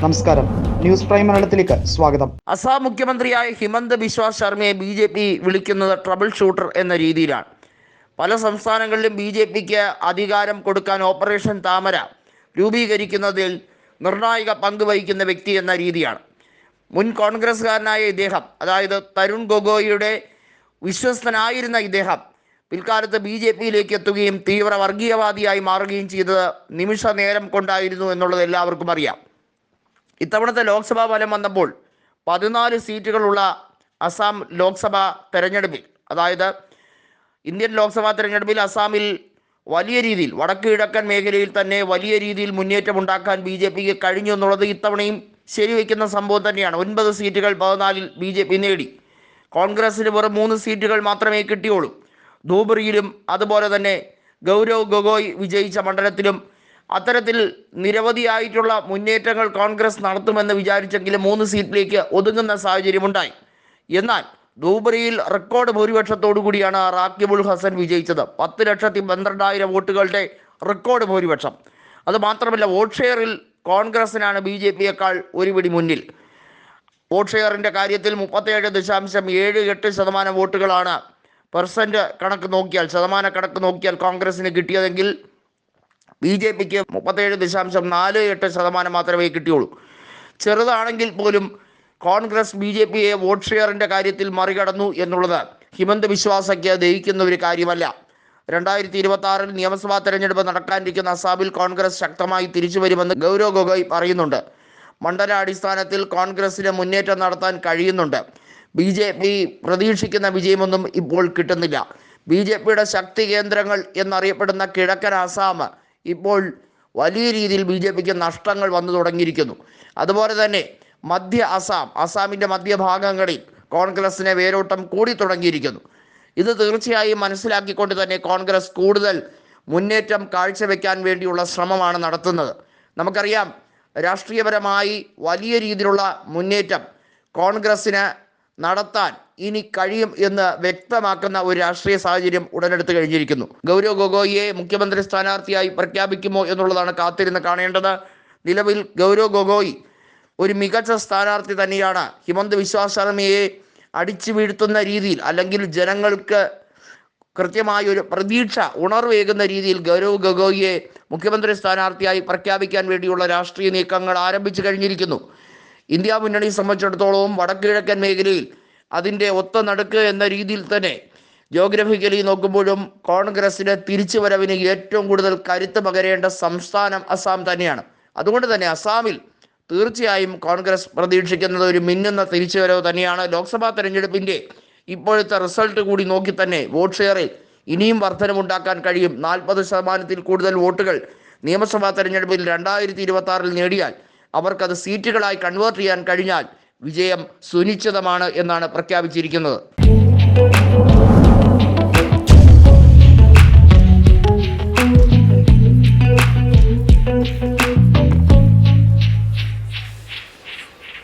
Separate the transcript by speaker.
Speaker 1: നമസ്കാരം. News prime മലയാളത്തിലേക്ക് സ്വാഗതം.
Speaker 2: അസാം മുഖ്യമന്ത്രിയായ ഹിമന്ത് ബിശ്വ ശർമ്മയെ ബി ജെ പി വിളിക്കുന്നത് ട്രബിൾ ഷൂട്ടർ എന്ന രീതിയിലാണ്. പല സംസ്ഥാനങ്ങളിലും ബി ജെ പിക്ക് അധികാരം കൊടുക്കാൻ ഓപ്പറേഷൻ താമര രൂപീകരിക്കുന്നതിൽ നിർണായക പങ്ക് വഹിക്കുന്ന വ്യക്തി എന്ന രീതിയാണ്. മുൻ കോൺഗ്രസ്സുകാരനായ ഇദ്ദേഹം അതായത് തരുൺ ഗൊഗോയിയുടെ വിശ്വസ്തനായിരുന്ന ഇദ്ദേഹം പിൽക്കാലത്ത് ബി ജെ പിയിലേക്ക് എത്തുകയും തീവ്ര വർഗീയവാദിയായി മാറുകയും ചെയ്തത് നിമിഷ നേരം കൊണ്ടായിരുന്നു എന്നുള്ളത് എല്ലാവർക്കും അറിയാം. ഇത്തവണത്തെ ലോക്സഭാ ഫലം വന്നപ്പോൾ പതിനാല് സീറ്റുകളുള്ള അസാം ലോക്സഭാ തെരഞ്ഞെടുപ്പിൽ അതായത് ഇന്ത്യൻ ലോക്സഭാ തെരഞ്ഞെടുപ്പിൽ അസാമിൽ വലിയ രീതിയിൽ വടക്ക് കിഴക്കൻ മേഖലയിൽ തന്നെ വലിയ രീതിയിൽ മുന്നേറ്റം ഉണ്ടാക്കാൻ ബി ജെ പിക്ക് കഴിഞ്ഞു എന്നുള്ളത് ഇത്തവണയും ശരിവെക്കുന്ന സംഭവം തന്നെയാണ്. ഒൻപത് സീറ്റുകൾ പതിനാലിൽ ബി ജെ പി നേടി. കോൺഗ്രസിന് വെറും മൂന്ന് സീറ്റുകൾ മാത്രമേ കിട്ടിയുള്ളൂ. ധൂബറിയിലും അതുപോലെ തന്നെ ഗൗരവ് ഗൊഗോയ് വിജയിച്ച മണ്ഡലത്തിലും അത്തരത്തിൽ നിരവധിയായിട്ടുള്ള മുന്നേറ്റങ്ങൾ കോൺഗ്രസ് നടത്തുമെന്ന് വിചാരിച്ചെങ്കിലും മൂന്ന് സീറ്റിലേക്ക് ഒതുങ്ങുന്ന സാഹചര്യമുണ്ടായി. എന്നാൽ ധൂബറിയിൽ റെക്കോർഡ് ഭൂരിപക്ഷത്തോടു കൂടിയാണ് റാക്കിബുൾ ഹസൻ വിജയിച്ചത്. പത്ത് ലക്ഷത്തി പന്ത്രണ്ടായിരം വോട്ടുകളുടെ റെക്കോർഡ് ഭൂരിപക്ഷം. അത് മാത്രമല്ല വോട്ട് ഷെയറിൽ കോൺഗ്രസിനാണ് ബി ജെ പിയേക്കാൾ ഒരു പിടി മുന്നിൽ. വോട്ട് ഷെയറിന്റെ കാര്യത്തിൽ മുപ്പത്തേഴ് ദശാംശം ഏഴ് എട്ട് ശതമാനം വോട്ടുകളാണ് പെർസെന്റ് കണക്ക് നോക്കിയാൽ ശതമാന കണക്ക് നോക്കിയാൽ കോൺഗ്രസിന് കിട്ടിയതെങ്കിൽ ബി ജെ പിക്ക് മുപ്പത്തേഴ് ദശാംശം നാല് എട്ട് ശതമാനം മാത്രമേ കിട്ടിയുള്ളൂ. ചെറുതാണെങ്കിൽ പോലും കോൺഗ്രസ് ബി ജെ പിയെ വോട്ട് ഷെയറിന്റെ കാര്യത്തിൽ മറികടന്നു എന്നുള്ളത് ഹിമന്ത് വിശ്വാസയ്ക്ക് ദഹിക്കുന്ന ഒരു കാര്യമല്ല. രണ്ടായിരത്തി ഇരുപത്തി ആറിൽ നിയമസഭാ തെരഞ്ഞെടുപ്പ് നടക്കാനിരിക്കുന്ന അസാമിൽ കോൺഗ്രസ് ശക്തമായി തിരിച്ചു വരുമെന്ന് ഗൗരവ് ഗൊഗോയ് പറയുന്നുണ്ട്. മണ്ഡലാടിസ്ഥാനത്തിൽ കോൺഗ്രസിന് മുന്നേറ്റം നടത്താൻ കഴിയുന്നുണ്ട്. ബി ജെ പി പ്രതീക്ഷിക്കുന്ന വിജയമൊന്നും ഇപ്പോൾ കിട്ടുന്നില്ല. ബി ജെ പിയുടെ ശക്തി കേന്ദ്രങ്ങൾ എന്നറിയപ്പെടുന്ന കിഴക്കൻ ആസാം ഇപ്പോൾ വലിയ രീതിയിൽ ബി ജെ പിക്ക് നഷ്ടങ്ങൾ വന്നു തുടങ്ങിയിരിക്കുന്നു. അതുപോലെ തന്നെ മധ്യ അസാം അസാമിന്റെ മധ്യഭാഗങ്ങളിൽ കോൺഗ്രസിന് വേരോട്ടം കൂടി തുടങ്ങിയിരിക്കുന്നു. ഇത് തീർച്ചയായും മനസ്സിലാക്കിക്കൊണ്ട് തന്നെ കോൺഗ്രസ് കൂടുതൽ മുന്നേറ്റം കാഴ്ചവെക്കാൻ വേണ്ടിയുള്ള ശ്രമമാണ് നടത്തുന്നത്. നമുക്കറിയാം രാഷ്ട്രീയപരമായി വലിയ രീതിയിലുള്ള മുന്നേറ്റം കോൺഗ്രസ്സിന് നടത്താൻ ഇനി കഴിയും എന്ന് വ്യക്തമാക്കുന്ന ഒരു രാഷ്ട്രീയ സാഹചര്യം ഉടലെടുത്ത് കഴിഞ്ഞിരിക്കുന്നു. ഗൗരവ് ഗൊഗോയിയെ മുഖ്യമന്ത്രി സ്ഥാനാർത്ഥിയായി പ്രഖ്യാപിക്കുമോ എന്നുള്ളതാണ് കാത്തിരുന്ന് കാണേണ്ടത്. നിലവിൽ ഗൗരവ് ഗൊഗോയി ഒരു മികച്ച സ്ഥാനാർത്ഥി തന്നെയാണ്. ഹിമന്ത് വിശ്വാസ് ശർമ്മയെ അടിച്ചു വീഴ്ത്തുന്ന രീതിയിൽ അല്ലെങ്കിൽ ജനങ്ങൾക്ക് കൃത്യമായ ഒരു പ്രതീക്ഷ ഉണർവേകുന്ന രീതിയിൽ ഗൗരവ് ഗൊഗോയിയെ മുഖ്യമന്ത്രി സ്ഥാനാർത്ഥിയായി പ്രഖ്യാപിക്കാൻ വേണ്ടിയുള്ള രാഷ്ട്രീയ നീക്കങ്ങൾ ആരംഭിച്ചു കഴിഞ്ഞിരിക്കുന്നു. ഇന്ത്യ മുന്നണിയെ സംബന്ധിച്ചിടത്തോളം വടക്കിഴക്കൻ മേഖലയിൽ അതിന്റെ ഒത്ത നടുക്ക് എന്ന രീതിയിൽ തന്നെ ജോഗ്രഫിക്കലി നോക്കുമ്പോഴും കോൺഗ്രസിന് തിരിച്ചുവരവിന് ഏറ്റവും കൂടുതൽ കരുത്ത് പകരേണ്ട സംസ്ഥാനം അസാം തന്നെയാണ്. അതുകൊണ്ട് തന്നെ അസാമിൽ തീർച്ചയായും കോൺഗ്രസ് പ്രതീക്ഷിക്കുന്നത് ഒരു മിന്നുന്ന തിരിച്ചുവരവ് തന്നെയാണ്. ലോക്സഭാ തെരഞ്ഞെടുപ്പിന്റെ ഇപ്പോഴത്തെ റിസൾട്ട് കൂടി നോക്കി തന്നെ വോട്ട് ഷെയറിൽ ഇനിയും വർധനമുണ്ടാക്കാൻ കഴിയും. നാൽപ്പത് ശതമാനത്തിൽ കൂടുതൽ വോട്ടുകൾ നിയമസഭാ തെരഞ്ഞെടുപ്പിൽ രണ്ടായിരത്തി ഇരുപത്തി ആറിൽ നേടിയാൽ അവർക്കത് സീറ്റുകളായി കൺവേർട്ട് ചെയ്യാൻ കഴിഞ്ഞാൽ വിജയം സുനിശ്ചിതമാണ് എന്നാണ് പ്രഖ്യാപിച്ചിരിക്കുന്നത്.